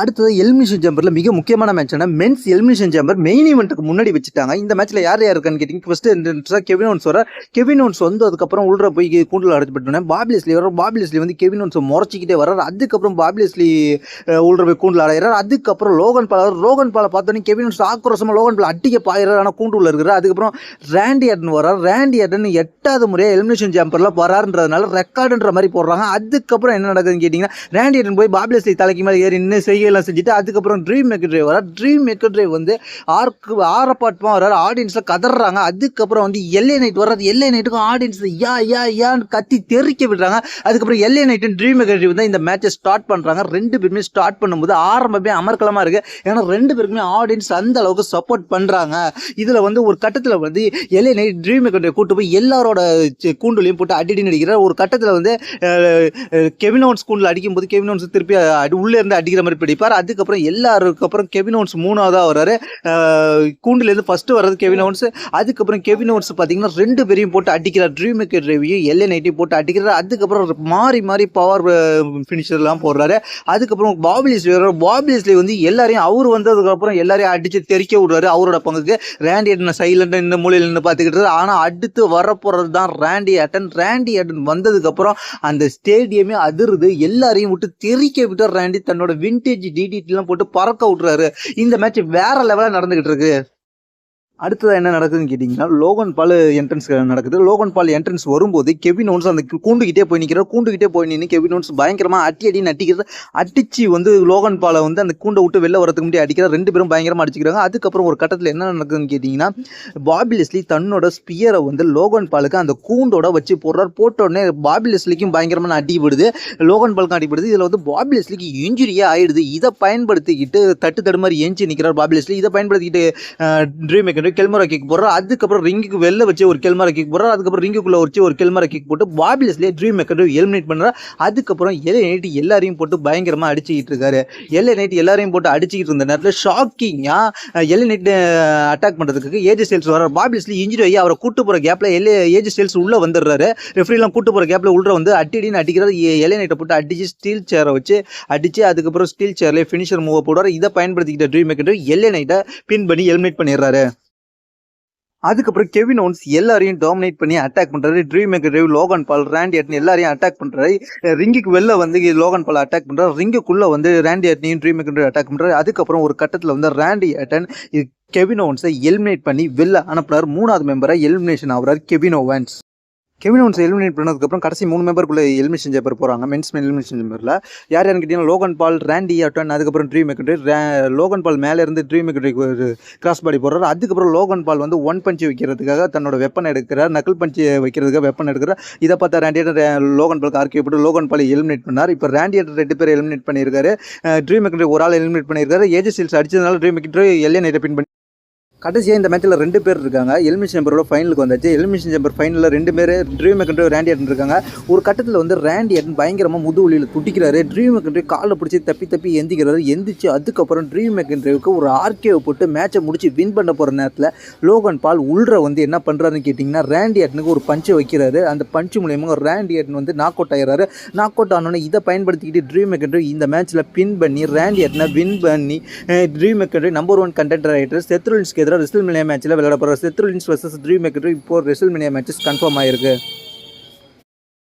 அடுத்தது எலிமினேஷன் சேம்பரில் மிக முக்கியமான மேட்ச்னா மென்ஸ் எலிமினேஷன் சேம்பர் மெயின் ஈவெண்ட்டுக்கு முன்னாடி வச்சுட்டாங்க. இந்த மேட்ச்சில் யார் யார் இருக்கான்னு கேட்டிங்க. ஃபஸ்ட்டு என்ட்ரன்ஸாக கெவின் ஒன்ஸ் வர கெவின் ஒன்ஸ் வந்து அதுக்கப்புறம் உள்ள போய் கூண்டில் அடைச்சிப்பட்டோன்னே பாபிலஸ்லி வர பாபிலஸ்லி வந்து கெவின் ஒன்ஸை முறைச்சிக்கிட்டே வர்றாரு. அதுக்கப்புறம் பாபிலஸ்லி உள்ள போய் கூண்டில் அடைகிறார். அதுக்கப்புறம் லோகன் பால் வர லோகன் பாலை பார்த்தோன்னே கெவின் ஒன்ஸ் ஆக்ரோஷமாக லோகன் பால் அடிக்க பாயிறாரு. ஆனால் கூண்டுள்ள இருக்கிறார். அதுக்கப்புறம் ரேண்டி அட்டன் வர்றார். ரேண்டி அட்டன் எட்டாவது முறையாக எலிமினேஷன் சேம்பரில் வராருன்றதுனால ரெக்கார்டுன்ற மாதிரி போடுறாங்க. அதுக்கப்புறம் என்ன நடக்குதுன்னு கேட்டிங்கன்னா ரேண்டி அட்டன் போய் பாபிலஸ்லி தலைக்கு மேலே ஏறி நின்று செய்கையெல்லாம் செஞ்சுட்டு அதுக்கப்புறம் ட்ரீம் மேக்கர் ட்ரைவ் வரார். ட்ரீம் மேக்கர் ட்ரைவ் வந்து ஆர்க்கு ஆரப்பாட்டமாக வர்றாரு ஆடியன்ஸில் கதறாங்க அதுக்கப்புறம் வந்து எல்ஏ நைட் வர்றது. எல்ஏ நைட்டுக்கும் ஆடியன்ஸ் யா யா யான்னு கத்தி தெறிக்க விடுறாங்க. அதுக்கப்புறம் எல்ஏ நைட்டும் ட்ரீம் மேக்கர் ட்ரைவ் தான் இந்த மேட்சை ஸ்டார்ட் பண்ணுறாங்க ரெண்டு பேருமே ஸ்டார்ட் பண்ணும்போது ஆரம்பமே அமர்க்கலமாக இருக்குது ஏன்னா ரெண்டு பேருக்குமே ஆடியன்ஸ் அந்த அளவுக்கு சப்போர்ட் பண்ணுறாங்க இதில் வந்து ஒரு கட்டத்தில் வந்து LA Knight Drew maker drive கூட்டு போய் எல்லாரோட கூண்டுலையும் போட்டு அடிடி நடிக்கிறார் ஒரு கட்டத்தில் வந்து கெவினோன்ஸ் கூண்டில் அடிக்கும்போது கெவினோன்ஸ் திருப்பி உள்ளே இருந்து அடிக்கிற மாதிரி பிடிப்பார் அதுக்கப்புறம் எல்லாருக்கு அப்புறம் கெவின் ஓன்ஸ் மூணாவதாக வர்றாரு. கூண்டுலேருந்து ஃபஸ்ட்டு வர்றது கெவின் ஓன்ஸ். அதுக்கப்புறம் கெவின் ஓன்ஸ் பார்த்தீங்கன்னா ரெண்டு பேரையும் போட்டு அடிக்கிறார். ட்ரீம் மேக்கர் ரவியும் எல்ஏ நைட்டையும் போட்டு அடிக்கிறார். அதுக்கப்புறம் மாறி மாறி பவர் ஃபினிஷர்லாம் போடுறாரு. அதுக்கப்புறம் பாபிலிஸ் பாபிலிஸ்லி வந்து எல்லாரையும் அவர் வந்ததுக்கப்புறம் எல்லாரையும் அடித்து தெறிக்க விடுறாரு அவரோட பங்குக்கு. ரேண்டி அட்டன் சைலண்டாக இந்த மூலையில் நின்று பார்த்துக்கிட்டு ஆனால் அடுத்து வரப்போகிறது தான் ரேண்டி அட்டன் ரேண்டி அட்டன் வந்ததுக்கப்புறம் அந்த ஸ்டேடியமே அதிருது. எல்லாரையும் விட்டு தெறிக்க விட்டு ரேண்டி தன்னோட விண்டேஜ் டிடிடிலாம் போட்டு பறக்க விட்டுறாரு. இந்த மேட்ச் வேற லெவலில் நடந்துகிட்டு இருக்கு. அடுத்தது என்ன நடக்குதுன்னு கேட்டிங்கன்னா லோகன் பால் என்ட்ரன்ஸ் நடக்குது. லோகன் பால் என்ட்ரன்ஸ் வரும்போது கெவின் ஓன்ஸ் அந்த கூண்டுகிட்டே போய் நிற்கிறார் கூண்டுகிட்டே போய் நின்று கெவின் ஓன்ஸ் பயங்கரமாக அட்டி அடின்னு அடிக்கிறது. அடித்து வந்து லோகன் பாலை வந்து அந்த கூண்டை விட்டு வெளில வரதுக்கு முன்னாடி அடிக்கிறார். ரெண்டு பேரும் பயங்கரமாக அடிச்சுக்கிறாங்க. அதுக்கப்புறம் ஒரு கட்டத்தில் என்ன நடக்குதுன்னு கேட்டிங்கன்னா பாபிலெஸ்லி தன்னோட ஸ்பியரை வந்து லோகன் பாலுக்கு அந்த கூண்டோட வச்சு போடுறார். போட்டோடனே பாபிலெஸ்லிக்கும் பயங்கரமான அடி விடுது. லோகன் பாலுக்கும் அடிப்படுது இதில் வந்து பாபிலெஸ்லிக்கு இன்ஜுரியாக ஆயிடுது. இதை பயன்படுத்திக்கிட்டு தட்டு தடுமாறி ஏஞ்சி நிற்கிறார் பாபிலெஸ்லி இதை பயன்படுத்திக்கிட்டு ட்ரீம் மேக்கர் கெல்மரா கிக் போடுறார் அதுக்கப்புறம் ரிங்குக்கு வெளில வச்சு ஒரு கெல்மரா கிக் போடுறார் அதுக்கப்புறம் ரிங்குக்குள்ளே வச்சு ஒரு கெல்மரா கிக் போட்டு பாபிலஸ்லயே ட்ரீம் மேக்கர் எலிமினேட் பண்ணுறார் அதுக்கப்புறம் எல்ஏ நைட்டு எல்லாரையும் போட்டு பயங்கரமாக அடிச்சுக்கிட்டு இருக்காரு. எல்ஏ நைட்டு எல்லாரையும் போட்டு அடிச்சுக்கிட்டு இருந்த நேரத்தில் ஷாக்கிங்காக எலை நைட்டு அட்டாக் பண்ணுறதுக்கு ஏஜ் சேல்ஸ் வர பாபிலஸ்லி இன்ஜுரி ஆகி அவரை கூட்டு போகிற கேப்பில் எல்லை ஏஜ் சேல்ஸ் உள்ளே வந்துடுறாரு. ரெஃப்ரிலாம் கூட்டு போகிற கேப்பில் உள்ள வந்து அடி அடின்னு அடிக்கிறாரு எல்ஏ நைட்டை போட்டு அடிச்சு ஸ்டீல் சேரை வச்சு அடிச்சு அதுக்கப்புறம் ஸ்டீல் சேர்லேயே ஃபினிஷர் மூவ் போடுவார். இதை பயன்படுத்திக்கிட்ட ட்ரீம் மேக்கர் எல்லை நைட்டை பின் பண்ணி எலிமினேட் பண்ணிடுறாரு. அதுக்கப்புறம் கெவின் ஓன்ஸ் எல்லாரையும் டாமினேட் பண்ணி அட்டாக் பண்றாரு. ட்ரீம் மேக்கர் ரேவ் லோகன் பால் ரேண்டி அட்னி எல்லாரையும் அட்டாக் பண்றாரு. ரிங்குக்கு வெளில வந்து லோகன் பால் அட்டாக் பண்றாரு. ரிங்குக்குள்ள வந்து ரேண்டி அட்னியும் ட்ரீம் மேக்கர் அட்டாக் பண்றாரு. அதுக்கப்புறம் ஒரு கட்டத்தில் வந்து ரேண்டி அட்டன் கெவின் ஓன்ஸை எலிமினேட் பண்ணி வெளில அனுப்புறாரு. மூணாவது மெம்பரை எலிமினேஷன் ஆகுறாரு Kevin Owens Kevin Owens eliminate பண்ணதுக்கப்புறம் கடைசி மூணு மெம்பருக்குள்ளே எலிமினேஷன் சேப்பர் போகிறாங்க மென்ஸ் எலிமினேஷன் சேப்பரில் யார் யாருன்னு கேட்டிங்கன்னா லோகன் பால் ரேண்டி அட்டன் அதுக்கப்புறம் ட்ரீம் மெக்கட்ரி லோகன் பால் மேலே இருந்து ட்ரீம் ஒரு கிராஸ் பாடி போடுறாரு. அதுக்கப்புறம் லோகன் பால் வந்து ஒன் பஞ்சு வைக்கிறதுக்காக தன்னோட வெப்பன் எடுக்கிறார். நக்கல் பஞ்சு வைக்கிறதுக்காக வெப்பன் எடுக்கிறார். இதை பார்த்தா ரேண்டியர் லோகன் பாலுக்கு போட்டு லோகன் பால் எலிமினேட் பண்ணார். இப்போ ரேண்டியர் ரெண்டு பேர் எலிமினேட் பண்ணியிருக்காரு. ட்ரீம் மெக்கட்ரி ஒரு ஆள் எலிமினேட் பண்ணியிருக்காரு. ஏஜ் சீல்ஸ் அடிச்சதுனால ட்ரீம் மெக்கட்ரி எல்ஏ நைட்டை பின் பண்ணி கடைசியாக இந்த மேட்ச்சில் ரெண்டு பேர் இருக்காங்க. எலிமினேஷன் சேம்பரோட ஃபைனலுக்கு வந்தாச்சு. எலிமினேஷன் சேம்பர் ஃபைனலில் ரெண்டு பேர் ட்ரீம் கண்ட்ரி ரேண்டி அட்டன் இருக்காங்க. ஒரு கட்டத்தில் வந்து ரேண்டி அட்டன் பயங்கரமாக முதுவலியில் துடிக்கிறாரு. ட்ரீம் கண்ட்ரி காலை பிடிச்சி தப்பி தப்பி எந்திக்கிறாரு. எந்திரிச்சு அதுக்கப்புறம் ட்ரீம் கண்ட்ரிவுக்கு ஒரு ஆர்கேவை போட்டு மேட்சை முடிச்சு வின் பண்ண போகிற நேரத்தில் லோகன் பால் உள்ற வந்து என்ன பண்ணுறாருன்னு கேட்டிங்கன்னா ரேண்டி அட்டனுக்கு ஒரு பஞ்சை வைக்கிறாரு. அந்த பஞ்சு மூலியமாக ரேண்டி அட்டன் வந்து நாக் அவுட் ஆகிறாரு நாக் அவுட் ஆனோடனே இதை பயன்படுத்திக்கிட்டு ட்ரீம் கண்ட்ரி இந்த மேட்ச்சில் பின் பண்ணி ரேண்டி அட்டனை வின் பண்ணி Drew McIntyre number one content writer செத்ருலின்ஸ்க்கு எதிராக ரெசில் மினியா மேட்ச்சில் விளையாட போகிற செத்ருலின்ஸ் வர்சஸ் ட்ரீம் மேக்கர் இப்போ ரெசில் மினியா மேட்சஸ் கன்ஃபார்ம் ஆயிருக்கு.